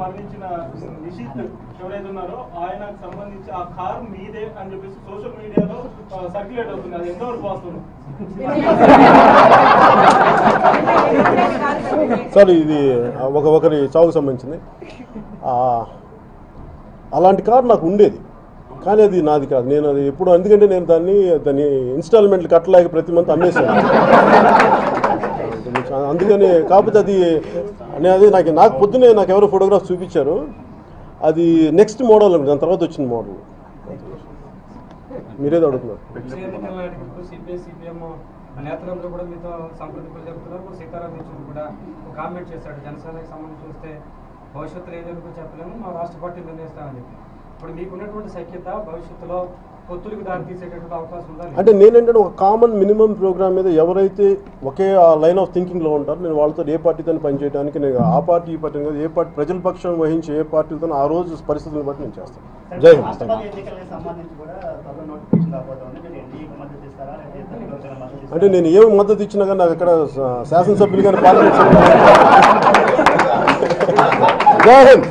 మరణించిన నిషిత్ ఎవరైతే ఉన్నారో ఆయనకు సంబంధించి ఆ కార్ మీదే అని చెప్పేసి సోషల్ మీడియాలో సర్క్యులేట్ అవుతుంది. అది ఎంతవరకు వాస్తవం? సార్ ఇది ఒక ఒకరి చావుకు సంబంధించింది. అలాంటి కార్ నాకు ఉండేది. కానీ అది నాది కాదు. నేను అది ఎప్పుడు ఎందుకంటే నేను దాన్ని దాన్ని ఇన్స్టాల్మెంట్లు కట్టలేక ప్రతి మంత్ అమ్మేసాను అందుకని కాకపోతే అది నేను అది నాకు నాకు పొద్దునే నాకు ఎవరో ఫోటోగ్రాఫ్ చూపించారు. అది నెక్స్ట్ మోడల్ దాని తర్వాత వచ్చిన మోడల్ మీరేదో అడుగుతున్నారు. వచ్చే ఎన్నికల సిపిఎం నేతలందరూ కూడా మీతో సంప్రదింపులు జరుపుతున్నారు ఇప్పుడు సీతారాం యెచూరి కూడా కామెంట్ చేశాడు జనసేనకి సంబంధించి చూస్తే భవిష్యత్తులో ఏం జరుగుతుందో చెప్పలేము మా రాష్ట్ర పార్టీ నిర్ణయిస్తామని చెప్పి ఇప్పుడు మీకున్నటువంటి సఖ్యత భవిష్యత్తులో అంటే నేనేంటంటే ఒక కామన్ మినిమం ప్రోగ్రామ్ మీద ఎవరైతే ఒకే ఆ లైన్ ఆఫ్ థింకింగ్లో ఉంటారో నేను వాళ్ళతో ఏ పార్టీతో పనిచేయడానికి నేను ఆ పార్టీ ఈ పార్టీ కాదు, ఏ పార్టీ ప్రజల పక్షం వహించి ఏ పార్టీతో ఆ రోజు పరిస్థితులను బట్టి నేను చేస్తాను. జై హింద్? అంటే నేను ఏమి మద్దతు ఇచ్చినా కానీ నాకు ఇక్కడ శాసనసభ్యులు కానీ పార్లమెంట్ జై హింద్.